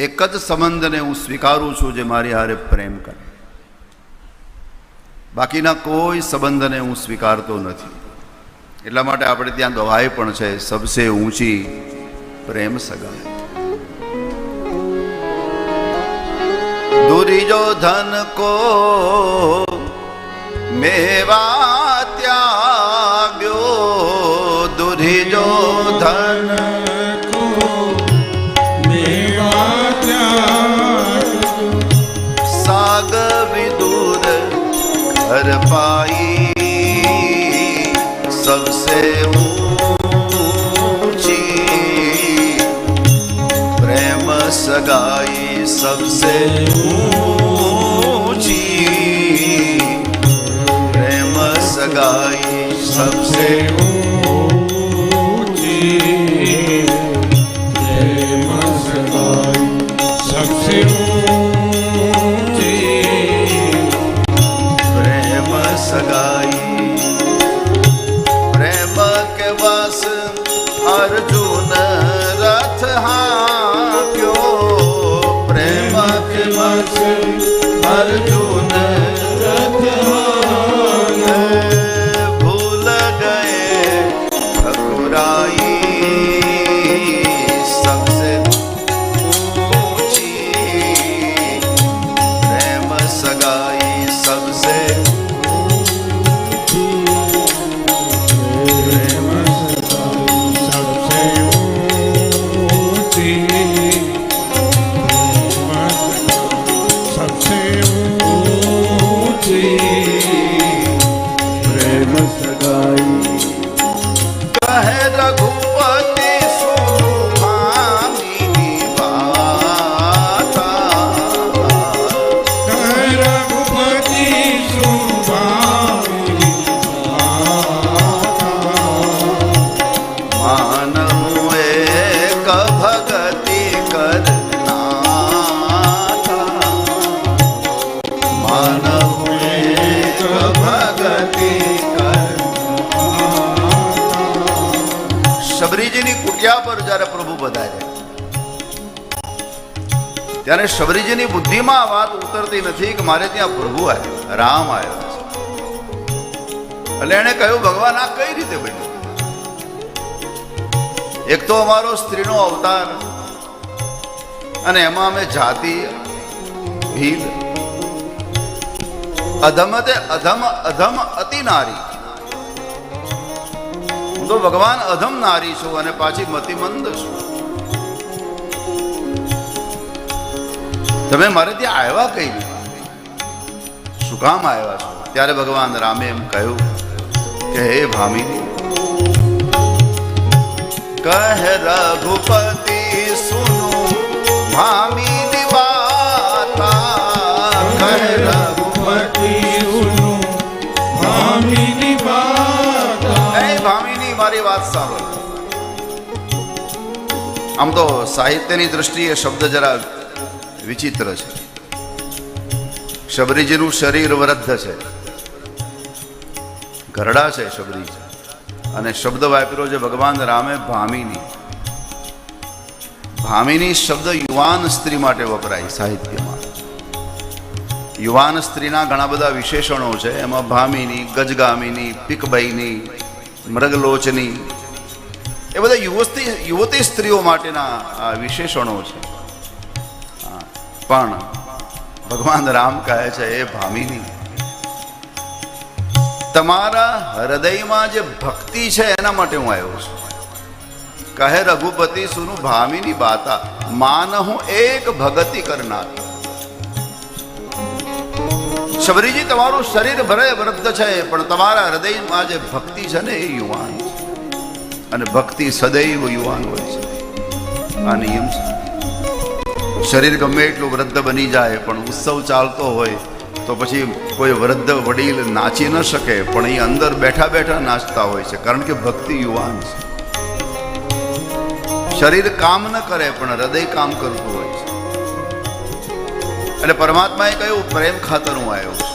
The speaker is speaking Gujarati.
એક જ સંબંધને હું સ્વીકારું છું જે મારી હારે પ્રેમ કરે. બાકીના કોઈ સંબંધને હું સ્વીકારતો નથી. એટલા માટે આપણે ત્યાં ગવાય પણ છે, સબસે ઊંચી પ્રેમ સગાઈ ધન કો મેવા ત્યાગ્યો દુર્યોધન साग घर पाई सबसे ऊंची प्रेम सगाई सबसे ऊंची प्रेम सगाई सबसे सबसे do it. रघु કુટિયા પર જ્યારે પ્રભુ બધાય ત્યારે શબરીજીની બુદ્ધિમાં વાત ઉતરતી નથી કે મારે ત્યાં પ્રભુ આવ્યો, રામ આવ્યો એટલે એણે કહ્યું, ભગવાન, આ કઈ રીતે બન્યું? એક તો અમારો સ્ત્રીનો અવતાર અને એમાં અમે જાતિ ભીલ અધમ તે અધમ અધમ અતિ નારી તો ભગવાન અધમ નારી છું અને પાછી મતિમંદ છું. તમે મારે ત્યાં આવ્યા કઈ શું કામ આવ્યા છો? ત્યારે ભગવાન રામે એમ કહ્યું કે, હે ભામી, કહે રઘુપતિ, સુનો ભામિની વાતા. કહે રઘુપતિ આમ તો સાહિત્યની દ્રષ્ટિએ શબ્દ જરા વિચિત્ર છે. શબરીજીનું શરીર વૃદ્ધ છે. ઘરડા છે શબરીજી. અને શબ્દ વાપર્યો છે ભગવાન રામે ભામિની. ભામિની શબ્દ યુવાન સ્ત્રી માટે વપરાય સાહિત્યમાં. યુવાન સ્ત્રીના ઘણા બધા વિશેષણો છે. એમાં ભામિની, ગજગામિની પિકભાઈની મૃગલોચની એ બધા યુવતી યુવતી સ્ત્રીઓ માટેના વિશેષણો છે. પણ ભગવાન રામ કહે છે, એ ભામિની, તમારા હૃદયમાં જે ભક્તિ છે એના માટે હું આવ્યો છું. કહે રઘુપતિ સુનું ભામિની બાતા, માન હું એક ભગતિ કરનાર. શબરીજી, તમારું શરીર ભરે વૃદ્ધ છે, પણ તમારા હૃદયમાં જે ભક્તિ છે ને એ યુવાન છે. અને ભક્તિ સદૈવ યુવાન હોય છે. આ નિયમ છે. શરીર ગમે એટલું વૃદ્ધ બની જાય, પણ ઉત્સવ ચાલતો હોય, તો પછી કોઈ વૃદ્ધ વડીલ નાચી ન શકે, પણ એ અંદર બેઠા બેઠા નાચતા હોય છે. કારણ કે ભક્તિ યુવાન છે. શરીર કામ ન કરે, પણ હૃદય કામ કરતું હોય છે. એટલે પરમાત્માએ કહ્યું, પ્રેમ ખાતર હું આવ્યો છું.